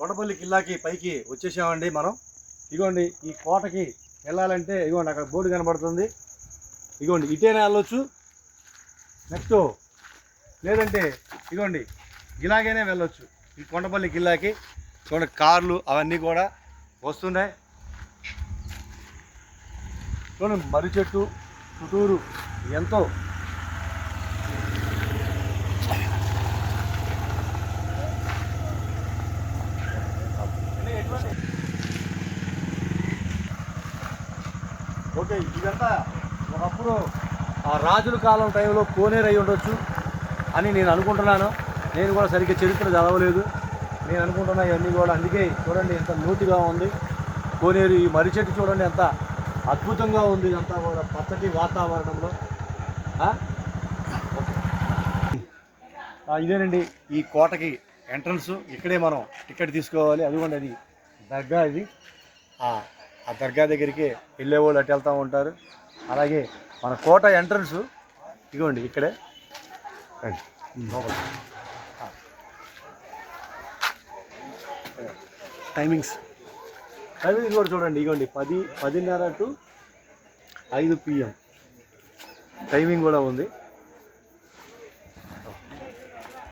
కొండపల్లి కిల్లాకి పైకి వచ్చేసామండి మనం. ఇగోండి ఈ కోటకి వెళ్ళాలంటే ఇగోండి అక్కడ బోర్డు కనబడుతుంది. ఇగోండి ఇటేనే వెళ్ళొచ్చు నెక్స్ట్ లేదంటే ఇగోండి ఇలాగైనా వెళ్ళొచ్చు. ఈ కొండపల్లి కిల్లాకి చూడండి కార్లు అవన్నీ కూడా వస్తున్నాయి. చూడండి మర్రి చెట్టు చుట్టూరు ఎంతో ఓకే ఇదంతా ఒకప్పుడు ఆ రాజుల కాలం టైంలో కోనేరు అయి ఉండొచ్చు అని నేను అనుకుంటున్నాను. నేను కూడా సరిగ్గా చరిత్ర చదవలేదు. నేను అనుకుంటున్నా ఇవన్నీ కూడా అందుకే చూడండి ఎంత లోతుగా ఉంది. కోనేరు ఈ మర్రి చెట్టు చూడండి ఎంత అద్భుతంగా ఉంది. ఇదంతా కూడా పచ్చటి వాతావరణంలో. ఓకే. ఇదేనండి ఈ కోటకి ఎంట్రన్స్. ఇక్కడే మనం టికెట్ తీసుకోవాలి. అదిగోండి అది దగ్గర అది ఆ దర్గా దగ్గరికి వెళ్ళేవాళ్ళు అటు వెళ్తూ ఉంటారు. అలాగే మన కోట ఎంట్రన్స్ ఇదిగోండి ఇక్కడే. టైమింగ్స్ టైమింగ్స్ కూడా చూడండి ఇదిగోండి పది పదిన్నర టు ఐదు పిఎం టైమింగ్ కూడా ఉంది.